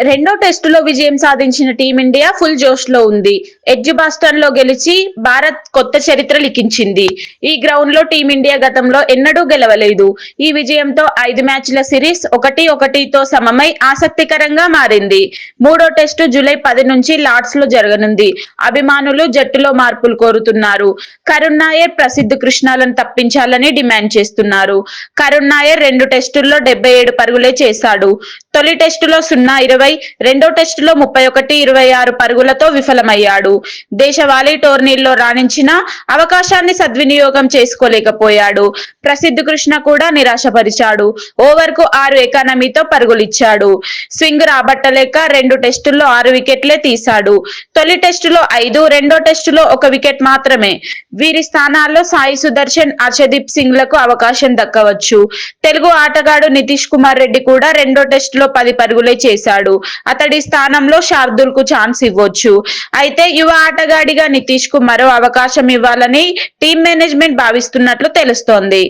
రెండో టెస్టులో విజయం సాధించిన టీమిండియా ఫుల్ జోష్లో ఉంది. ఎడ్జ్ బాస్టన్లో గెలిచి భారత్ కొత్త చరిత్ర లిఖించింది. ఈ గ్రౌండ్లో టీమిండియా గతంలో ఎన్నడూ గెలవలేదు. ఈ విజయంతో ఐదు మ్యాచ్ల సిరీస్ ఒకటి ఒకటితో సమమై ఆసక్తికరంగా మారింది. మూడో టెస్టు జూలై పది నుంచి లార్డ్స్లో జరగనుంది. అభిమానులు జట్టులో మార్పులు కోరుతున్నారు. కరుణ్ నాయర్ ప్రసిద్ధ కృష్ణాలను తప్పించాలని డిమాండ్ చేస్తున్నారు. కరుణ్ నాయర్ రెండు టెస్టుల్లో డెబ్బై ఏడు పరుగులే చేశాడు. తొలి టెస్టులో సున్నా ఇరవై రెండో టెస్టులో ముప్పై ఒకటి ఇరవై ఆరు పరుగులతో విఫలమయ్యాడు. దేశవాళీ టోర్నీల్లో రాణించిన అవకాశాన్ని సద్వినియోగం చేసుకోలేకపోయాడు. ప్రసిద్ధ కృష్ణ కూడా నిరాశపరిచాడు. ఓవర్కు ఆరు ఎకానమీతో పరుగులిచ్చాడు. స్వింగ్ రాబట్టలేక రెండు టెస్టుల్లో ఆరు వికెట్లే తీశాడు. తొలి టెస్టులో ఐదు రెండో టెస్టులో ఒక వికెట్ మాత్రమే. వీరి స్థానాల్లో సాయి సుదర్శన్ అర్షదీప్ సింగ్లకు అవకాశం దక్కవచ్చు. తెలుగు ఆటగాడు నితీష్ కుమార్ రెడ్డి కూడా రెండో టెస్టులో పది పరుగులే చేశాడు. చేశాడు అతడి స్థానంలో శార్దుల్కు ఛాన్స్ ఇవ్వచ్చు. అయితే యువ ఆటగాడిగా నితీష్కు మరో అవకాశం ఇవ్వాలని టీం మేనేజ్మెంట్ భావిస్తున్నట్లు తెలుస్తోంది.